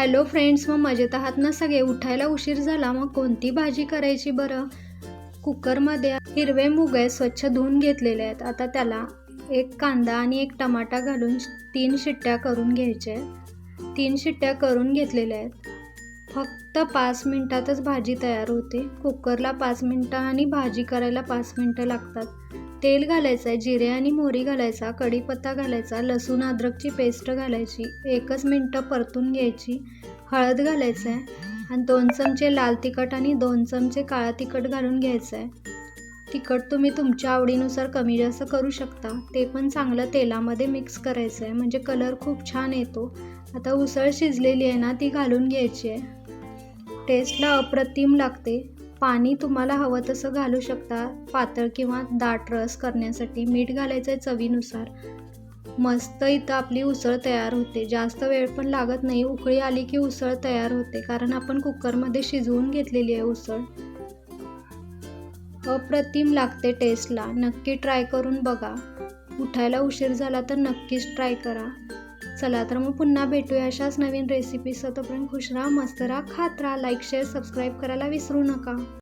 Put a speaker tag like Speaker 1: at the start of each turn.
Speaker 1: Hello friends मग मजेत आहात ना सगळे? उठायला उशीर झाला मग कोणती भाजी करायची बरं? कुकरमध्ये हिरवे मुगे आहे स्वच्छ धुवून घेतलेले आहेत. आता त्याला एक कांदा आणि एक टमाटा घालून तीन शिट्ट्या करून घ्यायच्या आहेत. तीन शिट्ट्या करून घेतलेल्या आहेत. फक्त पाच मिनटातच भाजी तयार होते. कुकरला पाच मिनटं आणि भाजी करायला पाच मिनटं लागतात. तेल घालायचं आहे जिरे आणि मोहरी घालायचा कढीपत्ता घालायचा लसूण अद्रकची पेस्ट घालायची एकच मिनटं परतून घ्यायची हळद घालायचं आहे आणि दोन चमचे लाल तिखट आणि दोन चमचे काळा तिखट घालून घ्यायचं आहे तिखट तुम्ही तुमच्या आवडीनुसार कमी जास्त करू शकता. ते पण चांगलं तेलामध्ये मिक्स करायचं आहे म्हणजे कलर खूप छान येतो. आता उसळ शिजलेली आहे ना ती घालून घ्यायची आहे. टेस्टला अप्रतिम लागते. पाणी तुम्हाला हवं तसं घालू शकता. पातळ किंवा दाट रस करण्यासाठी मीठ घालायचं आहे चवीनुसार. मस्त इथं आपली उसळ तयार होते. जास्त वेळ पण लागत नाही. उकळी आली की उसळ तयार होते. कारण आपण कुकरमध्ये शिजवून घेतलेली आहे उसळ. अप्रतिम लागते टेस्टला. नक्की ट्राय करून बघा. उठायला उशीर झाला तर नक्कीच ट्राय करा. चला तर मग पुन्हा भेटूया अशाच नवीन रेसिपीज तोपर्यंत खुश राहा मस्त राहा खात राहा लाईक शेअर सबस्क्राईब करायला विसरू नका.